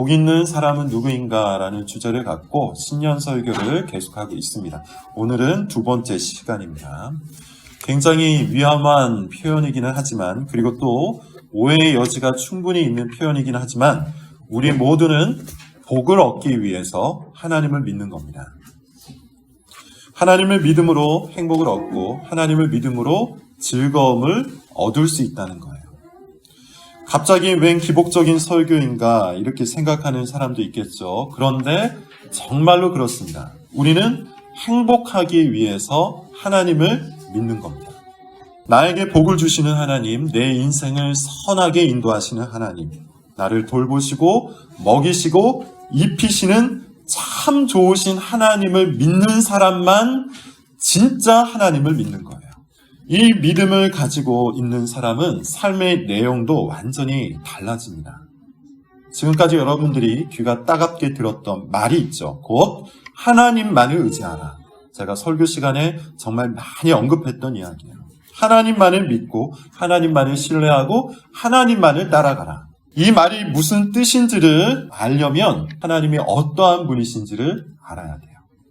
복 있는 사람은 누구인가라는 주제를 갖고 신년 설교를 계속하고 있습니다. 오늘은 두 번째 시간입니다. 굉장히 위험한 표현이기는 하지만 그리고 또 오해의 여지가 충분히 있는 표현이긴 하지만 우리 모두는 복을 얻기 위해서 하나님을 믿는 겁니다. 하나님을 믿음으로 행복을 얻고 하나님을 믿음으로 즐거움을 얻을 수 있다는 거예요. 갑자기 웬 기복적인 설교인가 이렇게 생각하는 사람도 있겠죠. 그런데 정말로 그렇습니다. 우리는 행복하기 위해서 하나님을 믿는 겁니다. 나에게 복을 주시는 하나님, 내 인생을 선하게 인도하시는 하나님, 나를 돌보시고 먹이시고 입히시는 참 좋으신 하나님을 믿는 사람만 진짜 하나님을 믿는 거예요. 이 믿음을 가지고 있는 사람은 삶의 내용도 완전히 달라집니다. 지금까지 여러분들이 귀가 따갑게 들었던 말이 있죠. 곧 하나님만을 의지하라. 제가 설교 시간에 정말 많이 언급했던 이야기예요. 하나님만을 믿고 하나님만을 신뢰하고 하나님만을 따라가라. 이 말이 무슨 뜻인지를 알려면 하나님이 어떠한 분이신지를 알아야 돼요.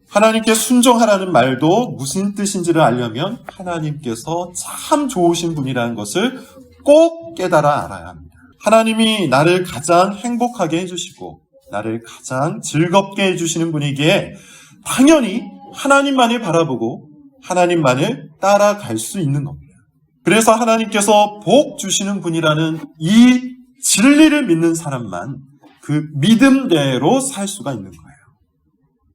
하나님께 순종하라는 말도 무슨 뜻인지를 알려면 하나님께서 참 좋으신 분이라는 것을 꼭 깨달아 알아야 합니다. 하나님이 나를 가장 행복하게 해주시고 나를 가장 즐겁게 해주시는 분이기에 당연히 하나님만을 바라보고 하나님만을 따라갈 수 있는 겁니다. 그래서 하나님께서 복 주시는 분이라는 이 진리를 믿는 사람만 그 믿음대로 살 수가 있는 거예요.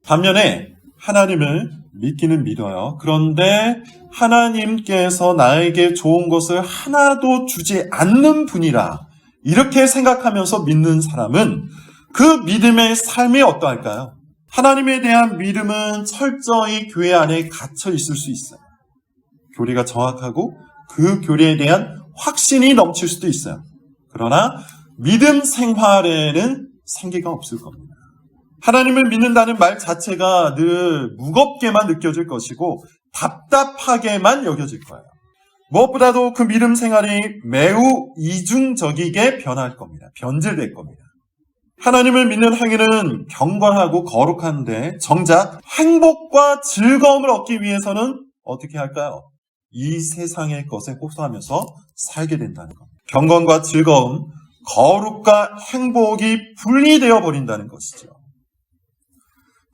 반면에 하나님을 믿기는 믿어요. 그런데 하나님께서 나에게 좋은 것을 하나도 주지 않는 분이라 이렇게 생각하면서 믿는 사람은 그 믿음의 삶이 어떠할까요? 하나님에 대한 믿음은 철저히 교회 안에 갇혀 있을 수 있어요. 교리가 정확하고 그 교리에 대한 확신이 넘칠 수도 있어요. 그러나 믿음 생활에는 생기가 없을 겁니다. 하나님을 믿는다는 말 자체가 늘 무겁게만 느껴질 것이고 답답하게만 여겨질 거예요. 무엇보다도 그 믿음 생활이 매우 이중적이게 변할 겁니다. 변질될 겁니다. 하나님을 믿는 행위는 경건하고 거룩한데 정작 행복과 즐거움을 얻기 위해서는 어떻게 할까요? 이 세상의 것에 호소하면서 살게 된다는 겁니다. 경건과 즐거움, 거룩과 행복이 분리되어 버린다는 것이죠.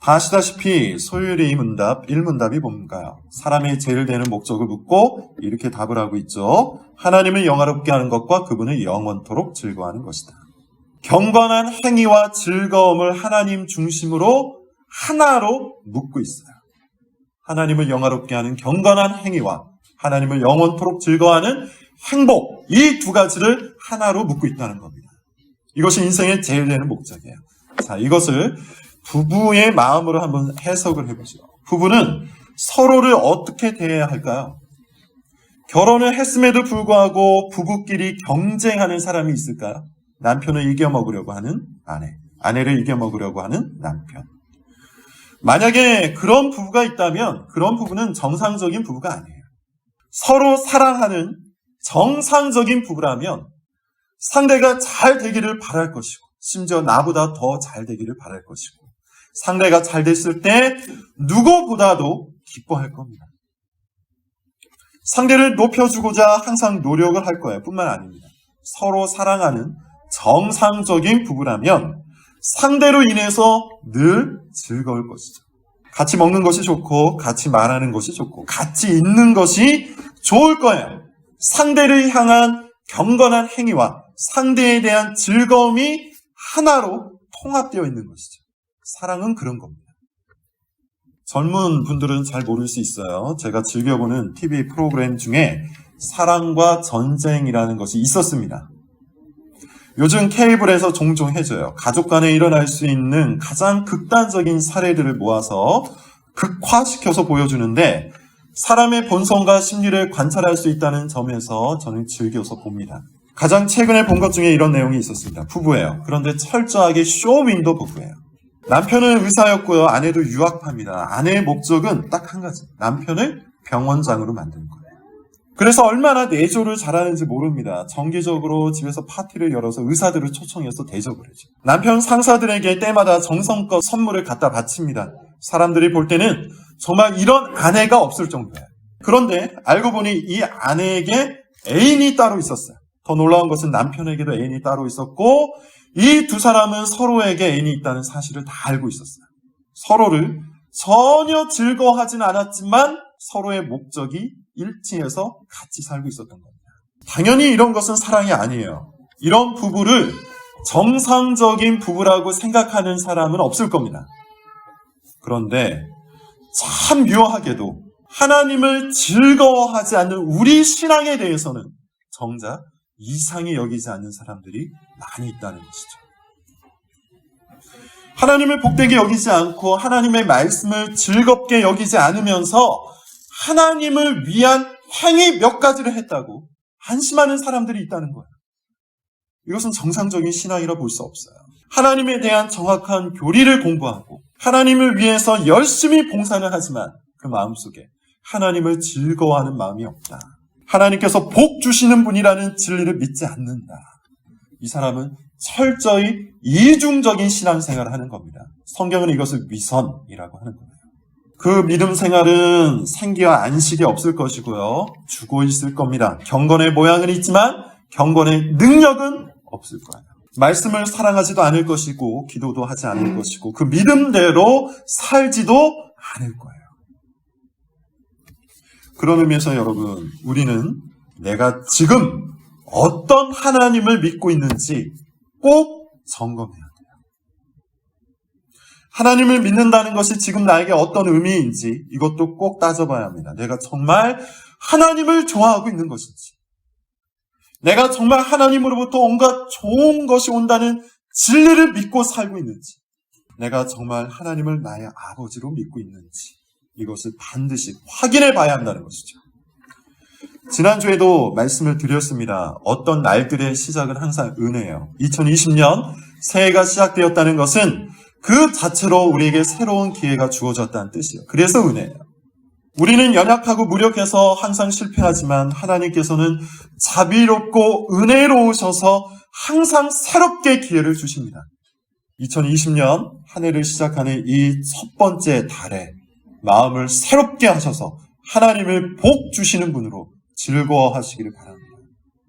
다 아시다시피 소율의 문답, 1문답이 뭔가요? 사람이 제일 되는 목적을 묻고 이렇게 답을 하고 있죠. 하나님을 영화롭게 하는 것과 그분을 영원토록 즐거워하는 것이다. 경건한 행위와 즐거움을 하나님 중심으로 하나로 묻고 있어요. 하나님을 영화롭게 하는 경건한 행위와 하나님을 영원토록 즐거워하는 행복, 이 두 가지를 하나로 묻고 있다는 겁니다. 이것이 인생의 제일 되는 목적이에요. 자, 이것을 부부의 마음으로 한번 해석을 해보죠. 부부는 서로를 어떻게 대해야 할까요? 결혼을 했음에도 불구하고 부부끼리 경쟁하는 사람이 있을까요? 남편을 이겨먹으려고 하는 아내, 아내를 이겨먹으려고 하는 남편. 만약에 그런 부부가 있다면 그런 부부는 정상적인 부부가 아니에요. 서로 사랑하는 정상적인 부부라면 상대가 잘 되기를 바랄 것이고, 심지어 나보다 더 잘 되기를 바랄 것이고, 상대가 잘 됐을 때 누구보다도 기뻐할 겁니다. 상대를 높여주고자 항상 노력을 할 거예요. 뿐만 아닙니다. 서로 사랑하는 정상적인 부부라면 상대로 인해서 늘 즐거울 것이죠. 같이 먹는 것이 좋고, 같이 말하는 것이 좋고, 같이 있는 것이 좋을 거예요. 상대를 향한 경건한 행위와 상대에 대한 즐거움이 하나로 통합되어 있는 것이죠. 사랑은 그런 겁니다. 젊은 분들은 잘 모를 수 있어요. 제가 즐겨보는 TV 프로그램 중에 사랑과 전쟁이라는 것이 있었습니다. 요즘 케이블에서 종종 해줘요. 가족 간에 일어날 수 있는 가장 극단적인 사례들을 모아서 극화시켜서 보여주는데 사람의 본성과 심리를 관찰할 수 있다는 점에서 저는 즐겨서 봅니다. 가장 최근에 본 것 중에 이런 내용이 있었습니다. 부부예요. 그런데 철저하게 쇼윈도 부부예요. 남편은 의사였고요. 아내도 유학파입니다. 아내의 목적은 딱 한 가지. 남편을 병원장으로 만드는 거예요. 그래서 얼마나 내조를 잘하는지 모릅니다. 정기적으로 집에서 파티를 열어서 의사들을 초청해서 대접을 해줘. 남편 상사들에게 때마다 정성껏 선물을 갖다 바칩니다. 사람들이 볼 때는 정말 이런 아내가 없을 정도예요. 그런데 알고 보니 이 아내에게 애인이 따로 있었어요. 더 놀라운 것은 남편에게도 애인이 따로 있었고 이 두 사람은 서로에게 애인이 있다는 사실을 다 알고 있었어요. 서로를 전혀 즐거워하진 않았지만 서로의 목적이 일치해서 같이 살고 있었던 겁니다. 당연히 이런 것은 사랑이 아니에요. 이런 부부를 정상적인 부부라고 생각하는 사람은 없을 겁니다. 그런데 참 묘하게도 하나님을 즐거워하지 않는 우리 신앙에 대해서는 정작 이상히 여기지 않는 사람들이 많이 있다는 것이죠. 하나님을 복되게 여기지 않고 하나님의 말씀을 즐겁게 여기지 않으면서 하나님을 위한 행위 몇 가지를 했다고 안심하는 사람들이 있다는 거예요. 이것은 정상적인 신앙이라 볼 수 없어요. 하나님에 대한 정확한 교리를 공부하고 하나님을 위해서 열심히 봉사는 하지만 그 마음속에 하나님을 즐거워하는 마음이 없다. 하나님께서 복 주시는 분이라는 진리를 믿지 않는다. 이 사람은 철저히 이중적인 신앙생활을 하는 겁니다. 성경은 이것을 위선이라고 하는 거예요. 그 믿음 생활은 생기와 안식이 없을 것이고요. 죽어 있을 겁니다. 경건의 모양은 있지만 경건의 능력은 없을 거예요. 말씀을 사랑하지도 않을 것이고 기도도 하지 않을 것이고 그 믿음대로 살지도 않을 거예요. 그런 의미에서 여러분, 우리는 내가 지금 어떤 하나님을 믿고 있는지 꼭 점검해야 돼요. 하나님을 믿는다는 것이 지금 나에게 어떤 의미인지 이것도 꼭 따져봐야 합니다. 내가 정말 하나님을 좋아하고 있는 것인지. 내가 정말 하나님으로부터 온갖 좋은 것이 온다는 진리를 믿고 살고 있는지. 내가 정말 하나님을 나의 아버지로 믿고 있는지. 이것을 반드시 확인해 봐야 한다는 것이죠. 지난주에도 말씀을 드렸습니다. 어떤 날들의 시작은 항상 은혜예요. 2020년 새해가 시작되었다는 것은 그 자체로 우리에게 새로운 기회가 주어졌다는 뜻이에요. 그래서 은혜예요. 우리는 연약하고 무력해서 항상 실패하지만 하나님께서는 자비롭고 은혜로우셔서 항상 새롭게 기회를 주십니다. 2020년 한 해를 시작하는 이 첫 번째 달에 마음을 새롭게 하셔서 하나님을 복 주시는 분으로 즐거워하시기를 바랍니다.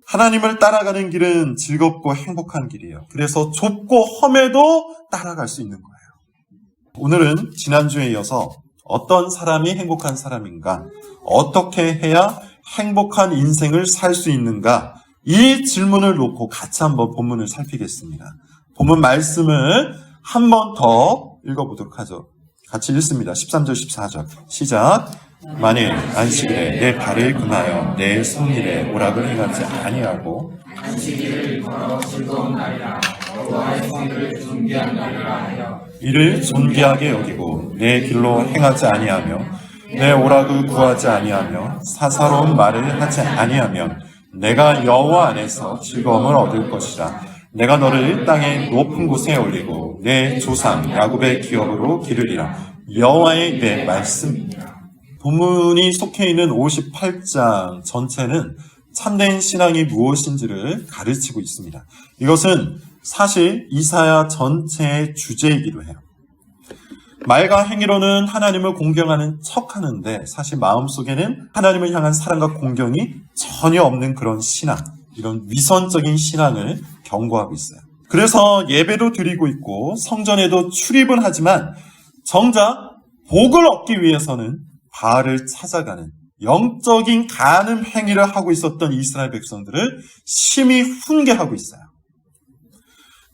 하나님을 따라가는 길은 즐겁고 행복한 길이에요. 그래서 좁고 험해도 따라갈 수 있는 거예요. 오늘은 지난주에 이어서 어떤 사람이 행복한 사람인가, 어떻게 해야 행복한 인생을 살 수 있는가, 이 질문을 놓고 같이 한번 본문을 살피겠습니다. 본문 말씀을 한 번 더 읽어보도록 하죠. 같이 읽습니다. 13절, 14절. 시작. 만일 안식일에 내 발을 금하여 내 성일에 오락을 행하지 아니하고 이를 존귀하게 여기고 내 길로 행하지 아니하며 내 오락을 구하지 아니하며 사사로운 말을 하지 아니하면 내가 여호와 안에서 즐거움을 얻을 것이라 내가 너를 땅의 높은 곳에 올리고 내 조상 야곱의 기업으로 기르리라 여호와의 내 말씀이니라 본문이 속해 있는 58장 전체는 참된 신앙이 무엇인지를 가르치고 있습니다. 이것은 사실 이사야 전체의 주제이기도 해요. 말과 행위로는 하나님을 공경하는 척 하는데 사실 마음속에는 하나님을 향한 사랑과 공경이 전혀 없는 그런 신앙, 이런 위선적인 신앙을 경고하고 있어요. 그래서 예배도 드리고 있고 성전에도 출입은 하지만 정작 복을 얻기 위해서는 바알을 찾아가는 영적인 간음 행위를 하고 있었던 이스라엘 백성들을 심히 훈계하고 있어요.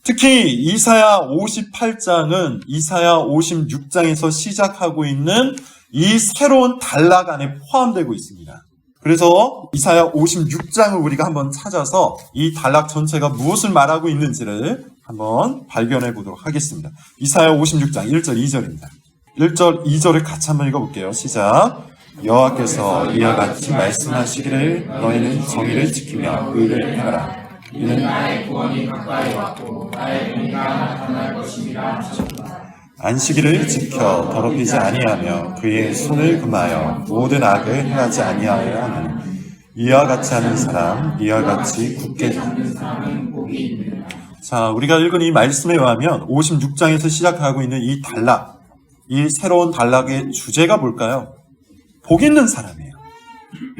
특히 이사야 58장은 이사야 56장에서 시작하고 있는 이 새로운 단락 안에 포함되고 있습니다. 그래서 이사야 56장을 우리가 한번 찾아서 이 단락 전체가 무엇을 말하고 있는지를 한번 발견해 보도록 하겠습니다. 이사야 56장 1절 2절입니다. 1절 2절을 같이 한번 읽어볼게요. 시작. 여호와께서 이와 같이 말씀하시기를 너희는 정의를 지키며 의를 행하라. 이는 나의 구원이 가까이 왔고 나의 공의가 나타날 것입니다. 안식일을 지켜 더럽히지 아니하며 그의 손을 금하여 모든 악을 행하지 아니하여 하는 이와 같이 하는 사람, 이와 같이 굳게 자, 우리가 읽은 이 말씀에 의하면 56장에서 시작하고 있는 이 단락, 이 새로운 단락의 주제가 뭘까요? 복 있는 사람이에요.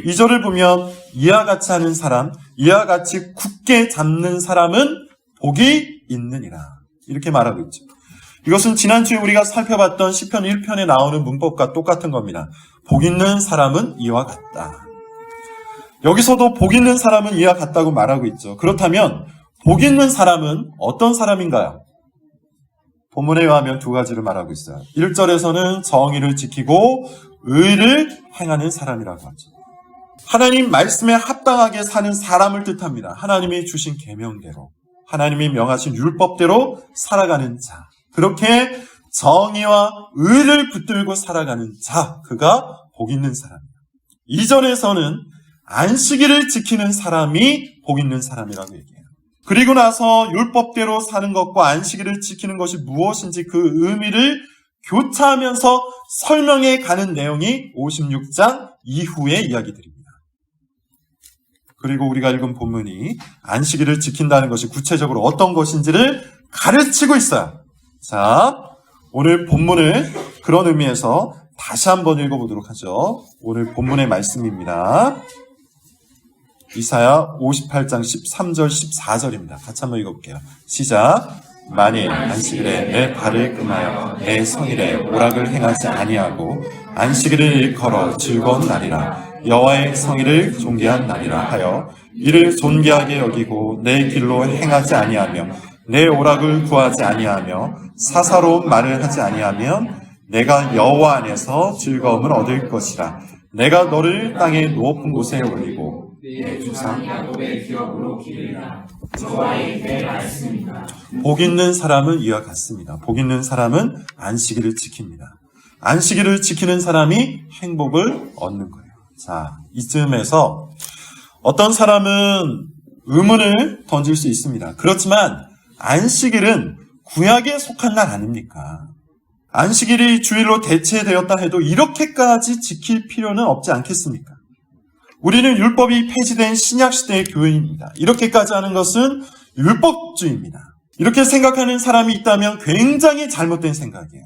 이 절을 보면 이와 같이 하는 사람, 이와 같이 굳게 잡는 사람은 복이 있느니라. 이렇게 말하고 있죠. 이것은 지난주에 우리가 살펴봤던 시편 1편에 나오는 문법과 똑같은 겁니다. 복 있는 사람은 이와 같다. 여기서도 복 있는 사람은 이와 같다고 말하고 있죠. 그렇다면 복 있는 사람은 어떤 사람인가요? 본문에 의하면 두 가지를 말하고 있어요. 1절에서는 정의를 지키고 의를 행하는 사람이라고 하죠. 하나님 말씀에 합당하게 사는 사람을 뜻합니다. 하나님이 주신 계명대로, 하나님이 명하신 율법대로 살아가는 자. 그렇게 정의와 의를 붙들고 살아가는 자, 그가 복 있는 사람이에요. 2절에서는 안식일을 지키는 사람이 복 있는 사람이라고 얘기해요. 그리고 나서 율법대로 사는 것과 안식일을 지키는 것이 무엇인지 그 의미를 교차하면서 설명해 가는 내용이 56장 이후의 이야기들입니다. 그리고 우리가 읽은 본문이 안식일을 지킨다는 것이 구체적으로 어떤 것인지를 가르치고 있어요. 자, 오늘 본문을 그런 의미에서 다시 한번 읽어보도록 하죠. 오늘 본문의 말씀입니다. 이사야 58장 13절 14절입니다. 같이 한번 읽어볼게요. 시작. 만일 안식일에 내 발을 끔하여 내 성일에 오락을 행하지 아니하고 안식일을 일컬어 즐거운 날이라 여호와의 성일을 존귀한 날이라 하여 이를 존귀하게 여기고 내 길로 행하지 아니하며 내 오락을 구하지 아니하며 사사로운 말을 하지 아니하면 내가 여호와 안에서 즐거움을 얻을 것이라 내가 너를 땅의 높은 곳에 올리고 내 주상 야곱의 기업으로 기르라. 저와의 내 말씀이다. 복 있는 사람은 이와 같습니다. 복 있는 사람은 안식일을 지킵니다. 안식일을 지키는 사람이 행복을 얻는 거예요. 자, 이쯤에서 어떤 사람은 의문을 던질 수 있습니다. 그렇지만 안식일은 구약에 속한 날 아닙니까? 안식일이 주일로 대체되었다 해도 이렇게까지 지킬 필요는 없지 않겠습니까? 우리는 율법이 폐지된 신약 시대의 교회입니다. 이렇게까지 하는 것은 율법주의입니다. 이렇게 생각하는 사람이 있다면 굉장히 잘못된 생각이에요.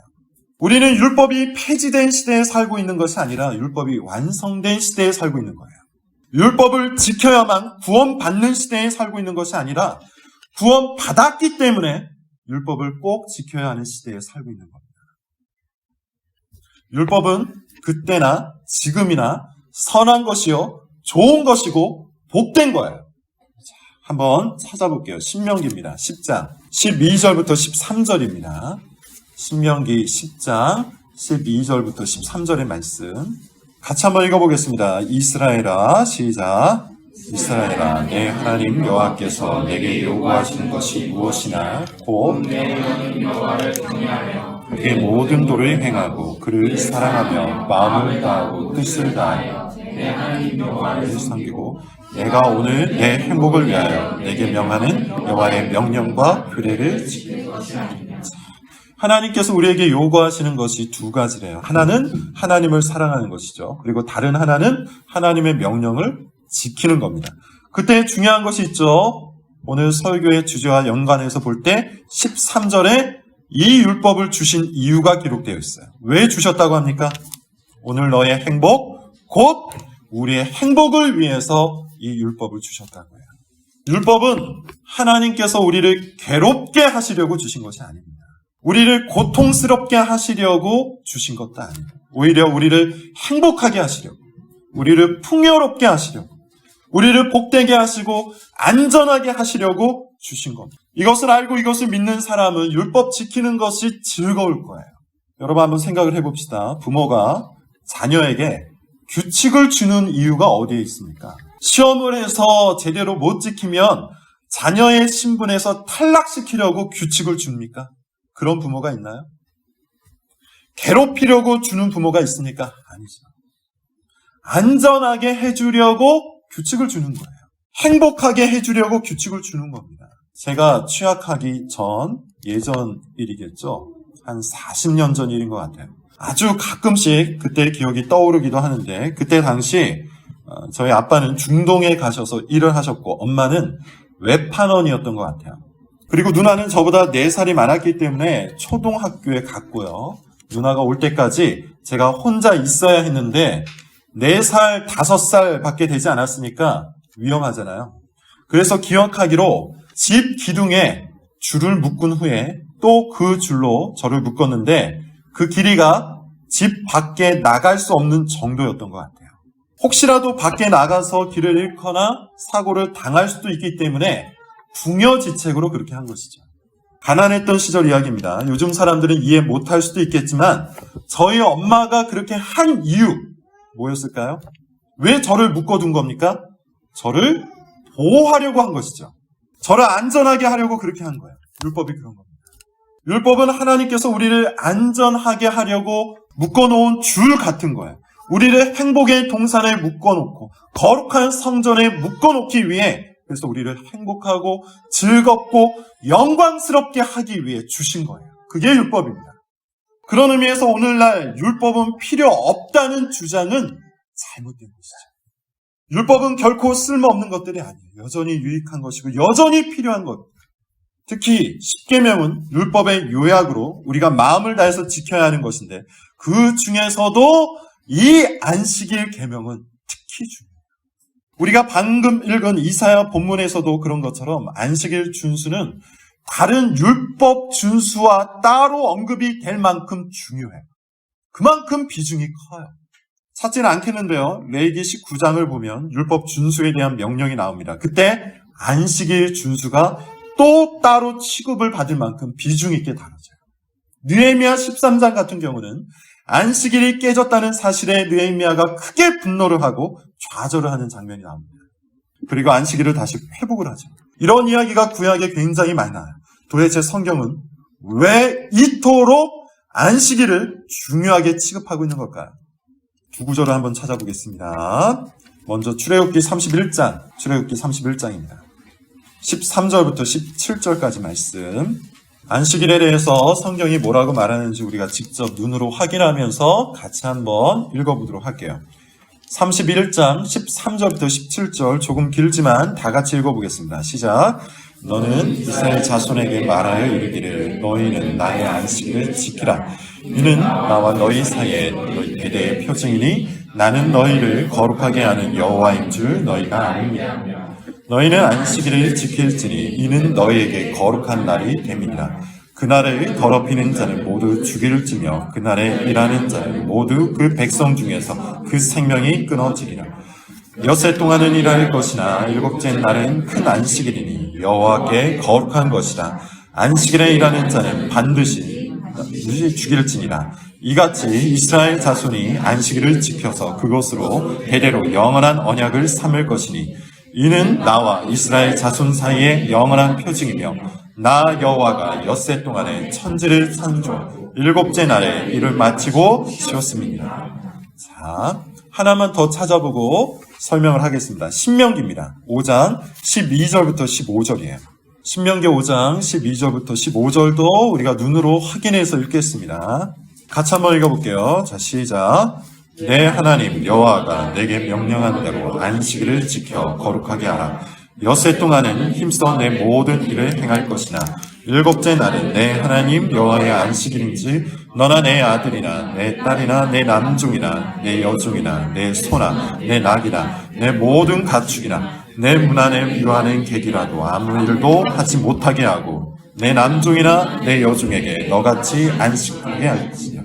우리는 율법이 폐지된 시대에 살고 있는 것이 아니라 율법이 완성된 시대에 살고 있는 거예요. 율법을 지켜야만 구원받는 시대에 살고 있는 것이 아니라 구원 받았기 때문에 율법을 꼭 지켜야 하는 시대에 살고 있는 겁니다. 율법은 그때나 지금이나 선한 것이요, 좋은 것이고, 복된 거예요. 자, 한번 찾아볼게요. 신명기입니다. 10장. 12절부터 13절입니다. 신명기 10장 12절부터 13절의 말씀. 같이 한번 읽어보겠습니다. 이스라엘아, 시작. 이스라엘아, 내 하나님 여호와께서 내게 요구하시는 것이 무엇이나 곧 그의 모든 도를 행하고 그를 사랑하며 마음을 다하고 뜻을 다하여 내 하나님 여호와를 섬기고 내가 오늘 내 행복을 위하여 내게 명하는 여호와의 명령과 규례를 지키는 하나님께서 우리에게 요구하시는 것이 두 가지래요. 하나는 하나님을 사랑하는 것이죠. 그리고 다른 하나는 하나님의 명령을 지키는 겁니다. 그때 중요한 것이 있죠. 오늘 설교의 주제와 연관해서 볼 때 13절에 이 율법을 주신 이유가 기록되어 있어요. 왜 주셨다고 합니까? 오늘 너의 행복, 곧 우리의 행복을 위해서 이 율법을 주셨다고 해요. 율법은 하나님께서 우리를 괴롭게 하시려고 주신 것이 아닙니다. 우리를 고통스럽게 하시려고 주신 것도 아니에요. 오히려 우리를 행복하게 하시려고, 우리를 풍요롭게 하시려고, 우리를 복되게 하시고 안전하게 하시려고 주신 겁니다. 이것을 알고 이것을 믿는 사람은 율법 지키는 것이 즐거울 거예요. 여러분 한번 생각을 해봅시다. 부모가 자녀에게 규칙을 주는 이유가 어디에 있습니까? 시험을 해서 제대로 못 지키면 자녀의 신분에서 탈락시키려고 규칙을 줍니까? 그런 부모가 있나요? 괴롭히려고 주는 부모가 있습니까? 아니죠. 안전하게 해주려고 규칙을 주는 거예요. 행복하게 해주려고 규칙을 주는 겁니다. 제가 취학하기 전 예전 일이겠죠. 한 40년 전 일인 것 같아요. 아주 가끔씩 그때 기억이 떠오르기도 하는데 그때 당시 어, 저희 아빠는 중동에 가셔서 일을 하셨고 엄마는 외판원이었던 것 같아요. 그리고 누나는 저보다 4살이 많았기 때문에 초등학교에 갔고요. 누나가 올 때까지 제가 혼자 있어야 했는데 4살, 5살 밖에 되지 않았으니까 위험하잖아요. 그래서 기억하기로 집 기둥에 줄을 묶은 후에 또 그 줄로 저를 묶었는데 그 길이가 집 밖에 나갈 수 없는 정도였던 것 같아요. 혹시라도 밖에 나가서 길을 잃거나 사고를 당할 수도 있기 때문에 궁여지책으로 그렇게 한 것이죠. 가난했던 시절 이야기입니다. 요즘 사람들은 이해 못할 수도 있겠지만 저희 엄마가 그렇게 한 이유 뭐였을까요? 왜 저를 묶어둔 겁니까? 저를 보호하려고 한 것이죠. 저를 안전하게 하려고 그렇게 한 거예요. 율법이 그런 겁니다. 율법은 하나님께서 우리를 안전하게 하려고 묶어놓은 줄 같은 거예요. 우리를 행복의 동산에 묶어놓고 거룩한 성전에 묶어놓기 위해 그래서 우리를 행복하고 즐겁고 영광스럽게 하기 위해 주신 거예요. 그게 율법입니다. 그런 의미에서 오늘날 율법은 필요 없다는 주장은 잘못된 것이죠. 율법은 결코 쓸모없는 것들이 아니에요. 여전히 유익한 것이고 여전히 필요한 것. 특히 십계명은 율법의 요약으로 우리가 마음을 다해서 지켜야 하는 것인데 그 중에서도 이 안식일 계명은 특히 중요해요. 우리가 방금 읽은 이사야 본문에서도 그런 것처럼 안식일 준수는 다른 율법 준수와 따로 언급이 될 만큼 중요해요. 그만큼 비중이 커요. 찾지는 않겠는데요. 레이기 19장을 보면 율법 준수에 대한 명령이 나옵니다. 그때 안식일 준수가 또 따로 취급을 받을 만큼 비중 있게 다뤄져요. 느헤미야 13장 같은 경우는 안식일이 깨졌다는 사실에 느헤미야가 크게 분노를 하고 좌절을 하는 장면이 나옵니다. 그리고 안식일을 다시 회복을 하죠. 이런 이야기가 구약에 굉장히 많아요. 도대체 성경은 왜 이토록 안식일을 중요하게 취급하고 있는 걸까요? 두 구절을 한번 찾아보겠습니다. 먼저 출애굽기 31장, 출애굽기 31장입니다. 13절부터 17절까지 말씀. 안식일에 대해서 성경이 뭐라고 말하는지 우리가 직접 눈으로 확인하면서 같이 한번 읽어보도록 할게요. 31장 13절부터 17절 조금 길지만 다 같이 읽어보겠습니다. 시작. 너는 이스라엘 자손에게 말하여 이르기를 너희는 나의 안식일을 지키라. 이는 나와 너희 사이에 너희 대대의 표징이니 나는 너희를 거룩하게 하는 여호와인 줄 너희가 아느니라. 너희는 안식일을 지킬지니 이는 너희에게 거룩한 날이 됨이니라. 그날을 더럽히는 자는 모두 죽일지며 그날에 일하는 자는 모두 그 백성 중에서 그 생명이 끊어지리라. 여세 동안은 일할 것이나 일곱째 날은 큰 안식일이니 여호와께 거룩한 것이라. 안식일에 일하는 자는 반드시 죽일지니라. 이같이 이스라엘 자손이 안식일을 지켜서 그것으로 대대로 영원한 언약을 삼을 것이니 이는 나와 이스라엘 자손 사이의 영원한 표징이며 나 여호와가 엿새 동안에 천지를 창조 일곱째 날에 이를 마치고 쉬었습니다. 자, 하나만 더 찾아보고 설명을 하겠습니다. 신명기입니다. 5장 12절부터 15절이에요. 신명기 5장 12절부터 15절도 우리가 눈으로 확인해서 읽겠습니다. 같이 한번 읽어볼게요. 자, 시작. 내 하나님 여호와가 내게 명령한 대로 안식일을 지켜 거룩하게 하라. 여세 동안은 힘써 내 모든 일을 행할 것이나 일곱째 날은 내 하나님 여호와의 안식일인지 너나 내 아들이나 내 딸이나 내 남종이나 내 여종이나 내 소나 내 낙이나 내 모든 가축이나 내 문 안에 유하는 객이라도 아무 일도 하지 못하게 하고 내 남종이나 내 여종에게 너같이 안식하게 할지니라.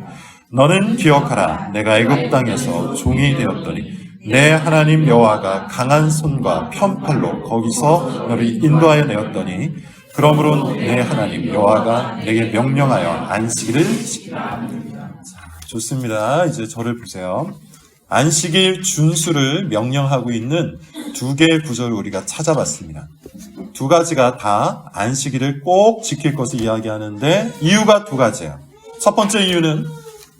너는 기억하라. 내가 애굽 땅에서 종이 되었더니 내 하나님 여호와가 강한 손과 편팔로 거기서 너를 인도하여 내었더니 그러므로 내 하나님 여호와가 내게 명령하여 안식일을 지키라. 자, 좋습니다. 이제 저를 보세요. 안식일 준수를 명령하고 있는 두 개의 구절을 우리가 찾아봤습니다. 두 가지가 다 안식일을 꼭 지킬 것을 이야기하는데 이유가 두 가지예요. 첫 번째 이유는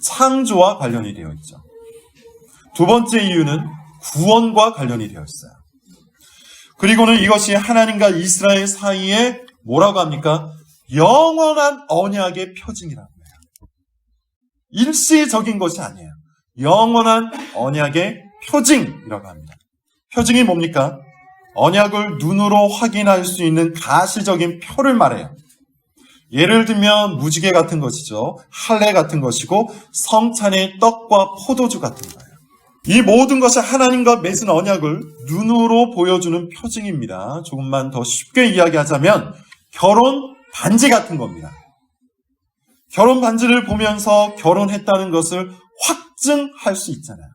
창조와 관련이 되어 있죠. 두 번째 이유는 구원과 관련이 되어 있어요. 그리고는 이것이 하나님과 이스라엘 사이에 뭐라고 합니까? 영원한 언약의 표징이라고 해요. 일시적인 것이 아니에요. 영원한 언약의 표징이라고 합니다. 표징이 뭡니까? 언약을 눈으로 확인할 수 있는 가시적인 표를 말해요. 예를 들면 무지개 같은 것이죠. 할례 같은 것이고 성찬의 떡과 포도주 같은 거예요. 이 모든 것이 하나님과 맺은 언약을 눈으로 보여주는 표징입니다. 조금만 더 쉽게 이야기하자면 결혼 반지 같은 겁니다. 결혼 반지를 보면서 결혼했다는 것을 확증할 수 있잖아요.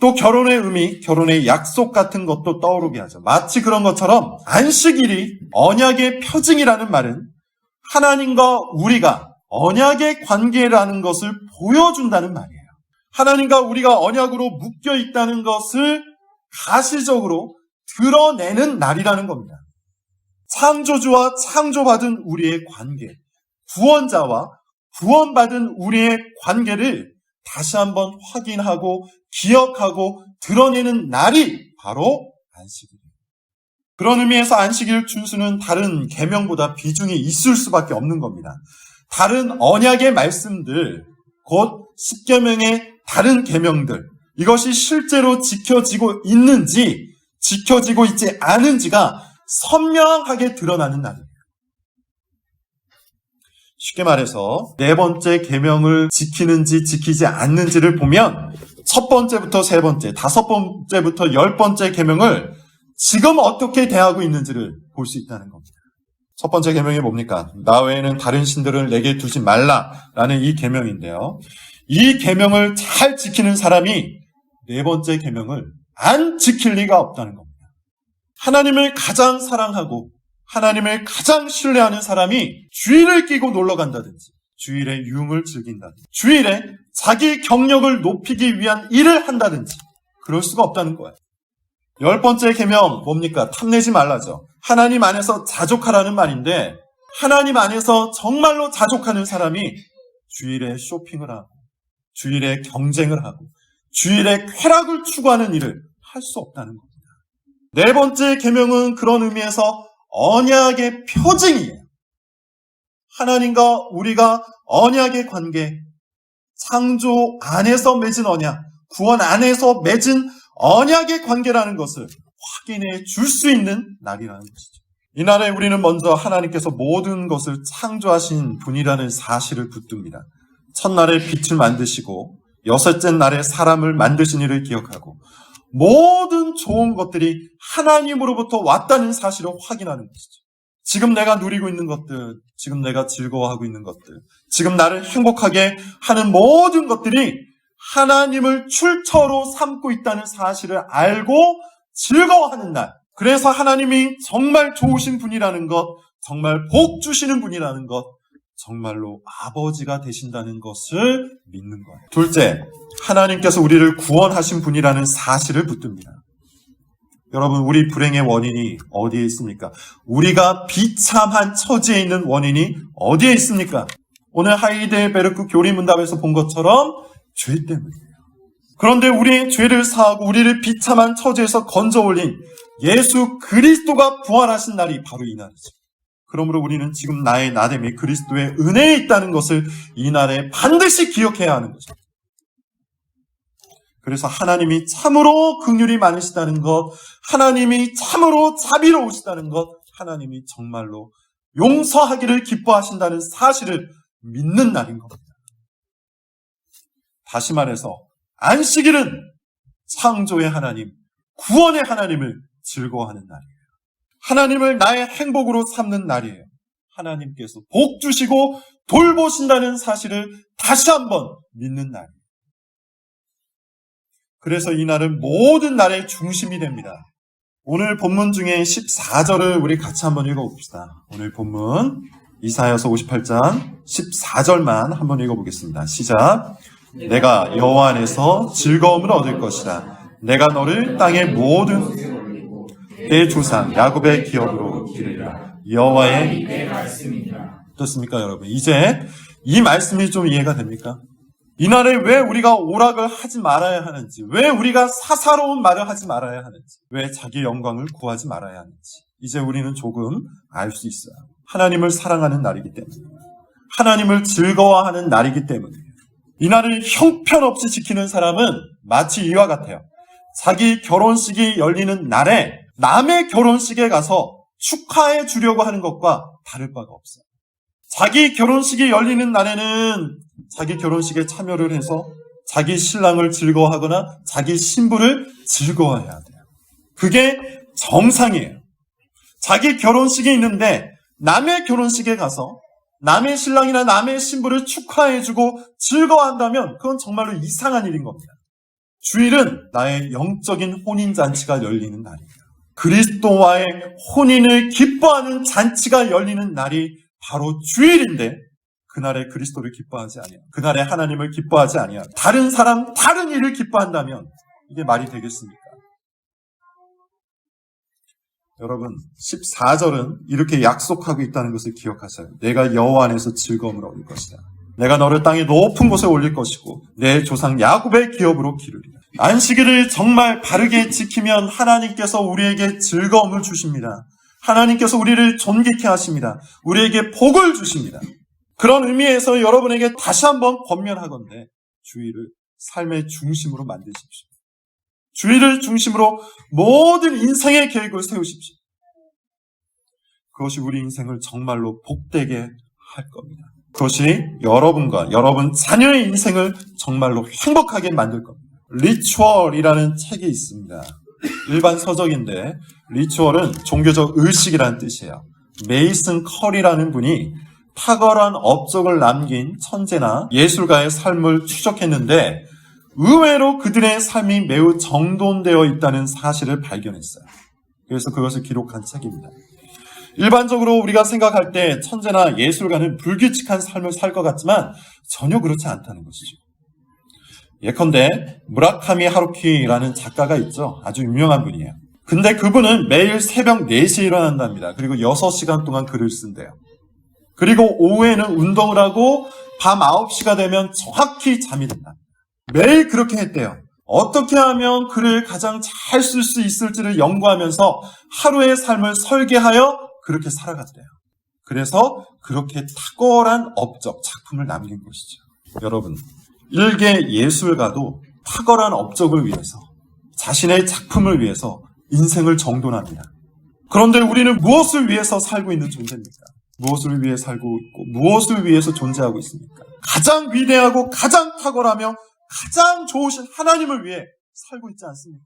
또 결혼의 의미, 결혼의 약속 같은 것도 떠오르게 하죠. 마치 그런 것처럼 안식일이 언약의 표징이라는 말은 하나님과 우리가 언약의 관계라는 것을 보여준다는 말이에요. 하나님과 우리가 언약으로 묶여 있다는 것을 가시적으로 드러내는 날이라는 겁니다. 창조주와 창조받은 우리의 관계, 구원자와 구원받은 우리의 관계를 다시 한번 확인하고 기억하고 드러내는 날이 바로 안식일이에요. 그런 의미에서 안식일 준수는 다른 계명보다 비중이 있을 수밖에 없는 겁니다. 다른 언약의 말씀들, 곧 십계명의 다른 계명들, 이것이 실제로 지켜지고 있는지 지켜지고 있지 않은지가 선명하게 드러나는 날이에요. 쉽게 말해서 네 번째 계명을 지키는지 지키지 않는지를 보면 첫 번째부터 세 번째, 다섯 번째부터 열 번째 계명을 지금 어떻게 대하고 있는지를 볼 수 있다는 겁니다. 첫 번째 계명이 뭡니까? 나 외에는 다른 신들을 내게 두지 말라라는 이 계명인데요. 이 계명을 잘 지키는 사람이 네 번째 계명을 안 지킬 리가 없다는 겁니다. 하나님을 가장 사랑하고 하나님을 가장 신뢰하는 사람이 주일을 끼고 놀러 간다든지 주일에 유흥을 즐긴다든지 주일에 자기 경력을 높이기 위한 일을 한다든지 그럴 수가 없다는 거예요. 열 번째 계명 뭡니까? 탐내지 말라죠. 하나님 안에서 자족하라는 말인데 하나님 안에서 정말로 자족하는 사람이 주일에 쇼핑을 하고 주일에 경쟁을 하고 주일에 쾌락을 추구하는 일을 할 수 없다는 겁니다. 네 번째 계명은 그런 의미에서 언약의 표징이에요. 하나님과 우리가 언약의 관계, 창조 안에서 맺은 언약, 구원 안에서 맺은 언약의 관계라는 것을 확인해 줄 수 있는 날이라는 것이죠. 이날에 우리는 먼저 하나님께서 모든 것을 창조하신 분이라는 사실을 붙듭니다. 첫날에 빛을 만드시고 여섯째 날에 사람을 만드신 일을 기억하고 모든 좋은 것들이 하나님으로부터 왔다는 사실을 확인하는 것이죠. 지금 내가 누리고 있는 것들, 지금 내가 즐거워하고 있는 것들, 지금 나를 행복하게 하는 모든 것들이 하나님을 출처로 삼고 있다는 사실을 알고 즐거워하는 날. 그래서 하나님이 정말 좋으신 분이라는 것, 정말 복 주시는 분이라는 것, 정말로 아버지가 되신다는 것을 믿는 거예요. 둘째, 하나님께서 우리를 구원하신 분이라는 사실을 붙듭니다. 여러분, 우리 불행의 원인이 어디에 있습니까? 우리가 비참한 처지에 있는 원인이 어디에 있습니까? 오늘 하이델베르크 교리문답에서 본 것처럼 죄 때문이에요. 그런데 우리의 죄를 사하고 우리를 비참한 처지에서 건져 올린 예수 그리스도가 부활하신 날이 바로 이 날이죠. 그러므로 우리는 지금 나의 나됨이 그리스도의 은혜에 있다는 것을 이 날에 반드시 기억해야 하는 거죠. 그래서 하나님이 참으로 긍휼이 많으시다는 것, 하나님이 참으로 자비로우시다는 것, 하나님이 정말로 용서하기를 기뻐하신다는 사실을 믿는 날인 겁니다. 다시 말해서 안식일은 창조의 하나님, 구원의 하나님을 즐거워하는 날이에요. 하나님을 나의 행복으로 삼는 날이에요. 하나님께서 복 주시고 돌보신다는 사실을 다시 한번 믿는 날이에요. 그래서 이 날은 모든 날의 중심이 됩니다. 오늘 본문 중에 14절을 우리 같이 한번 읽어봅시다. 오늘 본문 이사야서 58장 14절만 한번 읽어보겠습니다. 시작. 내가 여호와 안에서 즐거움을 얻을 것이다. 내가 너를 땅의 모든 내 조상 야곱의 기업으로 기르리라. 여호와의. 어떻습니까, 여러분? 이제 이 말씀이 좀 이해가 됩니까? 이날에 왜 우리가 오락을 하지 말아야 하는지, 왜 우리가 사사로운 말을 하지 말아야 하는지, 왜 자기 영광을 구하지 말아야 하는지, 이제 우리는 조금 알 수 있어요. 하나님을 사랑하는 날이기 때문에, 하나님을 즐거워하는 날이기 때문에, 이날을 형편없이 지키는 사람은 마치 이와 같아요. 자기 결혼식이 열리는 날에 남의 결혼식에 가서 축하해 주려고 하는 것과 다를 바가 없어요. 자기 결혼식이 열리는 날에는 자기 결혼식에 참여를 해서 자기 신랑을 즐거워하거나 자기 신부를 즐거워해야 돼요. 그게 정상이에요. 자기 결혼식이 있는데 남의 결혼식에 가서 남의 신랑이나 남의 신부를 축하해주고 즐거워한다면 그건 정말로 이상한 일인 겁니다. 주일은 나의 영적인 혼인잔치가 열리는 날이에요. 그리스도와의 혼인을 기뻐하는 잔치가 열리는 날이 바로 주일인데 그날에 그리스도를 기뻐하지 아니야. 그날에 하나님을 기뻐하지 아니야. 다른 사람, 다른 일을 기뻐한다면 이게 말이 되겠습니까? 여러분, 14절은 이렇게 약속하고 있다는 것을 기억하세요. 내가 여호와 안에서 즐거움을 얻을 것이다. 내가 너를 땅의 높은 곳에 올릴 것이고 내 조상 야곱의 기업으로 기르리라. 안식일을 정말 바르게 지키면 하나님께서 우리에게 즐거움을 주십니다. 하나님께서 우리를 존귀케 하십니다. 우리에게 복을 주십니다. 그런 의미에서 여러분에게 다시 한번 권면하건대 주의를 삶의 중심으로 만드십시오. 주의를 중심으로 모든 인생의 계획을 세우십시오. 그것이 우리 인생을 정말로 복되게 할 겁니다. 그것이 여러분과 여러분 자녀의 인생을 정말로 행복하게 만들 겁니다. 리추얼이라는 책이 있습니다. 일반 서적인데 리추얼은 종교적 의식이라는 뜻이에요. 메이슨 컬이라는 분이 탁월한 업적을 남긴 천재나 예술가의 삶을 추적했는데 의외로 그들의 삶이 매우 정돈되어 있다는 사실을 발견했어요. 그래서 그것을 기록한 책입니다. 일반적으로 우리가 생각할 때 천재나 예술가는 불규칙한 삶을 살 것 같지만 전혀 그렇지 않다는 것이죠. 예컨대 무라카미 하루키라는 작가가 있죠. 아주 유명한 분이에요. 근데 그분은 매일 새벽 4시에 일어난답니다. 그리고 6시간 동안 글을 쓴대요. 그리고 오후에는 운동을 하고 밤 9시가 되면 정확히 잠이 든다. 매일 그렇게 했대요. 어떻게 하면 글을 가장 잘 쓸 수 있을지를 연구하면서 하루의 삶을 설계하여 그렇게 살아갔대요. 그래서 그렇게 탁월한 업적, 작품을 남긴 것이죠. 여러분, 일개 예술가도 탁월한 업적을 위해서, 자신의 작품을 위해서 인생을 정돈합니다. 그런데 우리는 무엇을 위해서 살고 있는 존재입니까? 무엇을 위해 살고 있고, 무엇을 위해서 존재하고 있습니까? 가장 위대하고 가장 탁월하며 가장 좋으신 하나님을 위해 살고 있지 않습니까?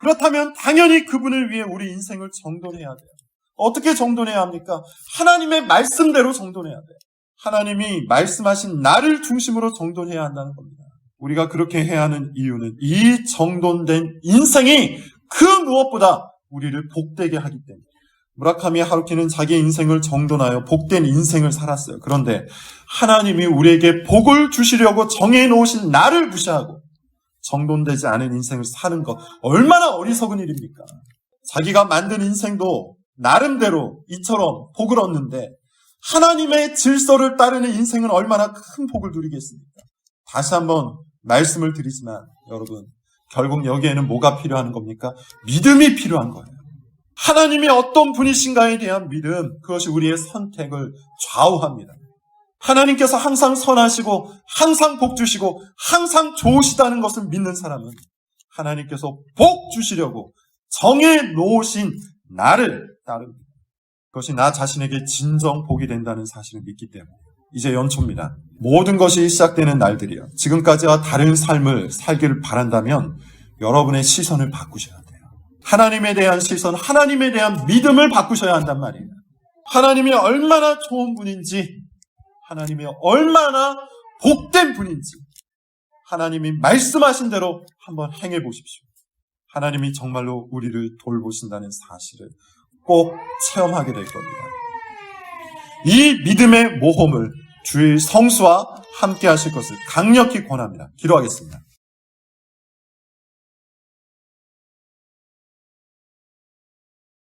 그렇다면 당연히 그분을 위해 우리 인생을 정돈해야 돼요. 어떻게 정돈해야 합니까? 하나님의 말씀대로 정돈해야 돼요. 하나님이 말씀하신 나를 중심으로 정돈해야 한다는 겁니다. 우리가 그렇게 해야 하는 이유는 이 정돈된 인생이 그 무엇보다 우리를 복되게 하기 때문에. 무라카미 하루키는 자기 인생을 정돈하여 복된 인생을 살았어요. 그런데 하나님이 우리에게 복을 주시려고 정해 놓으신 나를 무시하고 정돈되지 않은 인생을 사는 것 얼마나 어리석은 일입니까? 자기가 만든 인생도 나름대로 이처럼 복을 얻는데 하나님의 질서를 따르는 인생은 얼마나 큰 복을 누리겠습니까? 다시 한번 말씀을 드리지만 여러분 결국 여기에는 뭐가 필요한 겁니까? 믿음이 필요한 거예요. 하나님이 어떤 분이신가에 대한 믿음, 그것이 우리의 선택을 좌우합니다. 하나님께서 항상 선하시고, 항상 복 주시고, 항상 좋으시다는 것을 믿는 사람은 하나님께서 복 주시려고 정해 놓으신 나를 따릅니다. 그것이 나 자신에게 진정 복이 된다는 사실을 믿기 때문에. 이제 연초입니다. 모든 것이 시작되는 날들이요. 지금까지와 다른 삶을 살기를 바란다면 여러분의 시선을 바꾸셔야 돼요. 하나님에 대한 시선, 하나님에 대한 믿음을 바꾸셔야 한단 말이에요. 하나님이 얼마나 좋은 분인지, 하나님이 얼마나 복된 분인지, 하나님이 말씀하신 대로 한번 행해 보십시오. 하나님이 정말로 우리를 돌보신다는 사실을 꼭 체험하게 될 겁니다. 이 믿음의 모험을 주일 성수와 함께 하실 것을 강력히 권합니다. 기도하겠습니다.